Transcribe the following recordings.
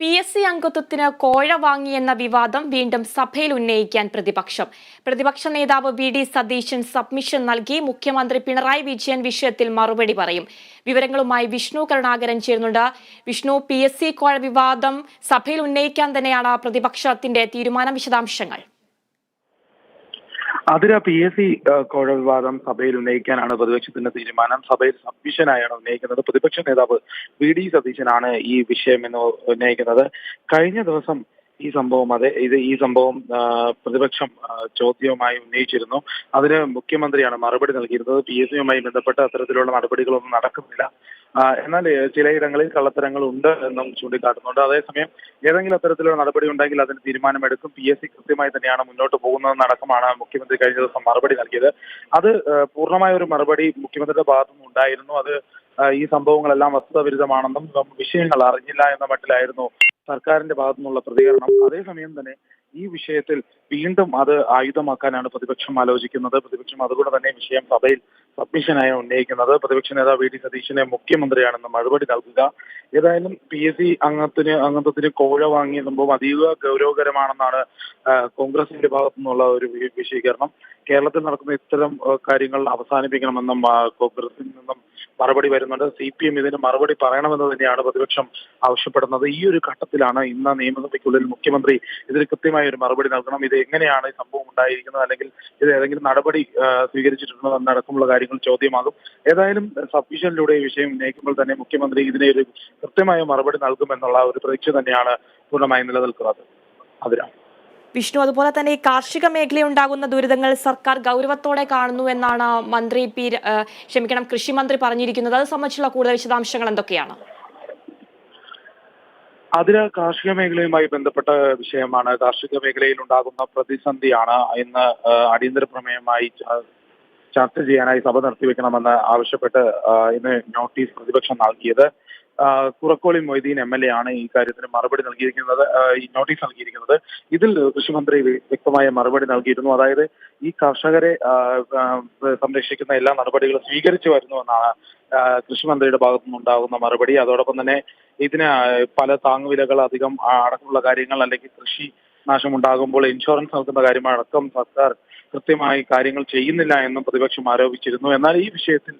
P S C അംഗത്വത്തിന് കോഴ വാങ്ങിയെന്ന വിവാദം വീണ്ടും സഭയിൽ ഉന്നയിക്കാൻ പ്രതിപക്ഷം. പ്രതിപക്ഷ നേതാവ് വി ഡി സതീശൻ സബ്മിഷൻ നൽകി. മുഖ്യമന്ത്രി പിണറായി വിജയൻ വിഷയത്തിൽ മറുപടി പറയും. വിവരങ്ങളുമായി വിഷ്ണു കരുണാകരൻ ചേരുന്നുണ്ട്. വിഷ്ണു പി എസ് സി കോഴ വിവാദം സഭയിൽ ഉന്നയിക്കാൻ തന്നെയാണ് പ്രതിപക്ഷത്തിന്റെ തീരുമാന വിശദാംശങ്ങൾ. അതിര പി എസ് സി കോഴ വിവാദം സഭയിൽ ഉന്നയിക്കാനാണ് പ്രതിപക്ഷത്തിന്റെ തീരുമാനം. സഭയിൽ സബ്മിഷനായാണ് ഉന്നയിക്കുന്നത്. പ്രതിപക്ഷ നേതാവ് വി ഡി സതീശനാണ് ഈ വിഷയം എന്ന് ഉന്നയിക്കുന്നത്. കഴിഞ്ഞ ദിവസം ഈ സംഭവം അതെ ഇത് ഈ സംഭവം പ്രതിപക്ഷം ചോദ്യവുമായി ഉന്നയിച്ചിരുന്നു. അതിന് മുഖ്യമന്ത്രിയാണ് മറുപടി നൽകിയിരുന്നത്. പി എസ് സിയുമായി ബന്ധപ്പെട്ട അത്തരത്തിലുള്ള നടപടികളൊന്നും നടക്കുന്നില്ല. എന്നാൽ ചിലയിടങ്ങളിൽ കള്ളത്തരങ്ങൾ ഉണ്ട് എന്നും ചൂണ്ടിക്കാട്ടുന്നുണ്ട്. അതേസമയം ഏതെങ്കിലും അത്തരത്തിലുള്ള നടപടി ഉണ്ടെങ്കിൽ അതിന് തീരുമാനമെടുക്കും. പി എസ് സി കൃത്യമായി തന്നെയാണ് മുന്നോട്ട് പോകുന്നതെന്നടക്കമാണ് മുഖ്യമന്ത്രി കഴിഞ്ഞ ദിവസം മറുപടി നൽകിയത്. അത് പൂർണമായ ഒരു മറുപടി മുഖ്യമന്ത്രിയുടെ ഭാഗത്തുനിന്ന് ഉണ്ടായിരുന്നു. അത് ഈ സംഭവങ്ങളെല്ലാം വസ്തുതാവിരുദ്ധമാണെന്നും വിഷയങ്ങൾ അറിഞ്ഞില്ല എന്ന മട്ടിലായിരുന്നു സർക്കാരിന്റെ ഭാഗത്തു നിന്നുള്ള പ്രതികരണം. അതേസമയം തന്നെ ഈ വിഷയത്തിൽ വീണ്ടും അത് ആയുധമാക്കാനാണ് പ്രതിപക്ഷം ആലോചിക്കുന്നത്. പ്രതിപക്ഷം അതുകൊണ്ട് തന്നെ വിഷയം സഭയിൽ സബ്മിഷനായി ഉന്നയിക്കുന്നത്. പ്രതിപക്ഷ നേതാവ് വി. ഡി. സതീശനെ മുഖ്യമന്ത്രിയാണെന്ന് മറുപടി നൽകുക. ഏതായാലും പി. എസ്. സി. അംഗത്തിന് അംഗത്വത്തിന് കോഴ വാങ്ങിയ സംഭവം അതീവ ഗൗരവകരമാണെന്നാണ് കോൺഗ്രസിന്റെ ഭാഗത്തു നിന്നുള്ള ഒരു വിശദീകരണം കേരളത്തിൽ നടക്കുന്ന ഇത്തരം കാര്യങ്ങൾ അവസാനിപ്പിക്കണമെന്നും കോൺഗ്രസിൽ നിന്നും മറുപടി വരുന്നുണ്ട്. സി പി എം ഇതിന് മറുപടി പറയണമെന്ന് തന്നെയാണ് പ്രതിപക്ഷം ആവശ്യപ്പെടുന്നത്. ഈ ഒരു ഘട്ടത്തിലാണ് ഇന്ന് നിയമസഭയ്ക്കുള്ളിൽ മുഖ്യമന്ത്രി ഇതിന് കൃത്യമായ ഒരു മറുപടി നൽകണം. ഇത് എങ്ങനെയാണ് ഈ സംഭവം ഉണ്ടായിരിക്കുന്നത് അല്ലെങ്കിൽ ഇത് ഏതെങ്കിലും നടപടി സ്വീകരിച്ചിട്ടുണ്ടോ എന്നടക്കമുള്ള കാര്യങ്ങൾ ചോദ്യമാകും. ഏതായാലും സബ്മിഷനിലൂടെ ഈ വിഷയം ഉന്നയിക്കുമ്പോൾ തന്നെ മുഖ്യമന്ത്രി ഇതിനെ ഒരു കൃത്യമായ മറുപടി നൽകുമെന്നുള്ള ഒരു പ്രതീക്ഷ തന്നെയാണ് പൂർണമായി നിലനിൽക്കുന്നത്. അതിനാ വിഷ്ണു അതുപോലെ തന്നെ ഈ കാർഷിക മേഖലയുണ്ടാകുന്ന ദുരിതങ്ങൾ സർക്കാർ ഗൗരവത്തോടെ കാണുന്നു എന്നാണ് മന്ത്രി പി ക്ഷമിക്കണം കൃഷിമന്ത്രി പറഞ്ഞിരിക്കുന്നത്. അത് സംബന്ധിച്ചുള്ള കൂടുതൽ വിശദാംശങ്ങൾ എന്തൊക്കെയാണ്? അതിന് കാർഷിക മേഖലയുമായി ബന്ധപ്പെട്ട വിഷയമാണ്. കാർഷിക മേഖലയിൽ ഉണ്ടാകുന്ന പ്രതിസന്ധിയാണ് ഇന്ന് അടിയന്തര പ്രമേയമായി ചർച്ച ചെയ്യാനായി സഭ നിർത്തിവെക്കണമെന്ന് ആവശ്യപ്പെട്ട് ഇന്ന് നോട്ടീസ് പ്രതിപക്ഷം നൽകിയത്. Kurukkoli Moideen M L A ആണ് ഈ കാര്യത്തിന് മറുപടി നൽകിയിരിക്കുന്നത്. ഈ നോട്ടീസ് നൽകിയിരിക്കുന്നത്. ഇതിൽ കൃഷിമന്ത്രി വ്യക്തമായ മറുപടി നൽകിയിരുന്നു. അതായത് ഈ കർഷകരെ സംരക്ഷിക്കുന്ന എല്ലാ നടപടികളും സ്വീകരിച്ചു വരുന്നുവെന്നാണ് കൃഷിമന്ത്രിയുടെ ഭാഗത്തു നിന്നുണ്ടാകുന്ന മറുപടി. അതോടൊപ്പം തന്നെ ഇതിന് പല താങ്ങുവിലകൾ അധികം അടക്കമുള്ള കാര്യങ്ങൾ അല്ലെങ്കിൽ കൃഷി നാശം ഉണ്ടാകുമ്പോൾ ഇൻഷുറൻസ് നൽകുന്ന കാര്യമടക്കം സർക്കാർ കൃത്യമായി കാര്യങ്ങൾ ചെയ്യുന്നില്ല എന്നും പ്രതിപക്ഷം ആരോപിച്ചിരുന്നു. എന്നാൽ ഈ വിഷയത്തിൽ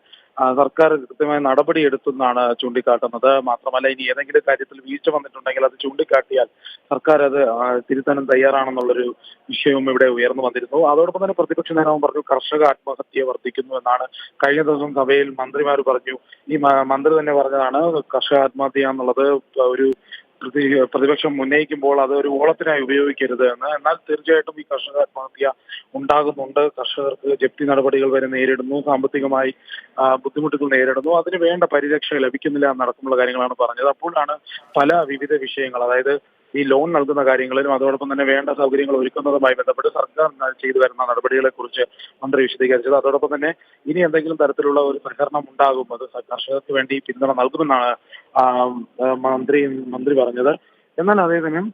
സർക്കാർ കൃത്യമായ നടപടി എടുത്തെന്നാണ് ചൂണ്ടിക്കാട്ടുന്നത്. മാത്രമല്ല ഇനി ഏതെങ്കിലും കാര്യത്തിൽ വീഴ്ച വന്നിട്ടുണ്ടെങ്കിൽ അത് ചൂണ്ടിക്കാട്ടിയാൽ സർക്കാർ അത് തിരുത്താനും തയ്യാറാണെന്നുള്ളൊരു വിഷയവും ഇവിടെ ഉയർന്നു വന്നിരുന്നു. അതോടൊപ്പം തന്നെ പ്രതിപക്ഷ നേതാവ് പറഞ്ഞു കർഷക ആത്മഹത്യ വർദ്ധിക്കുന്നു എന്നാണ്. കഴിഞ്ഞ ദിവസം സഭയിൽ മന്ത്രിമാർ പറഞ്ഞു ഈ മന്ത്രി തന്നെ പറഞ്ഞതാണ് കർഷക ആത്മഹത്യ എന്നുള്ളത് ഒരു പ്രതിപക്ഷം ഉന്നയിക്കുമ്പോൾ അത് ഒരു ഓളത്തിനായി ഉപയോഗിക്കരുത് എന്ന്. എന്നാൽ തീർച്ചയായിട്ടും ഈ കർഷക ആത്മഹത്യ ഉണ്ടാകുന്നുണ്ട്. കർഷകർക്ക് ജപ്തി നടപടികൾ വരെ നേരിടുന്നു. സാമ്പത്തികമായി ബുദ്ധിമുട്ടുകൾ നേരിടുന്നു. അതിന് വേണ്ട പരിരക്ഷ ലഭിക്കുന്നില്ല എന്നടക്കമുള്ള കാര്യങ്ങളാണ് പറഞ്ഞത്. അപ്പോഴാണ് പല വിവിധ വിഷയങ്ങൾ. അതായത് ഈ ലോൺ നൽകുന്ന കാര്യങ്ങളിലും അതോടൊപ്പം തന്നെ വേണ്ട സൗകര്യങ്ങൾ ഒരുക്കുന്നതുമായി ബന്ധപ്പെട്ട് സർക്കാർ ചെയ്തു വരുന്ന നടപടികളെ കുറിച്ച് മന്ത്രി വിശദീകരിച്ചത്. അതോടൊപ്പം തന്നെ ഇനി എന്തെങ്കിലും തരത്തിലുള്ള ഒരു സഹകരണം ഉണ്ടാകും അത് കർഷകർക്ക് വേണ്ടി പിന്തുണ നൽകുമെന്നാണ് മന്ത്രി മന്ത്രി പറഞ്ഞത്. എന്നാൽ അതേസമയം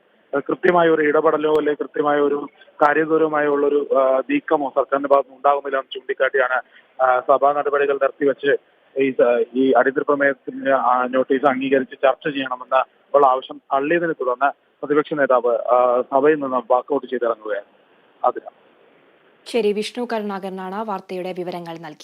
കൃത്യമായ ഒരു ഇടപെടലോ അല്ലെങ്കിൽ കൃത്യമായ ഒരു കാര്യഗൗരവമായ ഉള്ളൊരു നീക്കമോ സർക്കാരിന്റെ ഭാഗത്ത് ഉണ്ടാകുന്നില്ല എന്ന് ചൂണ്ടിക്കാട്ടിയാണ് സഭാ നടപടികൾ നിർത്തിവെച്ച് ഈ ഈ അടിയന്തര പ്രമേയത്തിന് നോട്ടീസ് അംഗീകരിച്ച് ചർച്ച ചെയ്യണമെന്ന ഉള്ള ആവശ്യം തള്ളിയതിനെ തുടർന്ന് പ്രതിപക്ഷ നേതാവ് സഭയിൽ നിന്ന് വാക്കൌട്ട് ചെയ്തിറങ്ങുകയാണ്. അതിനാണ് ശരി വിഷ്ണു കരുണാകരനാണ് വാർത്തയുടെ വിവരങ്ങൾ നൽകി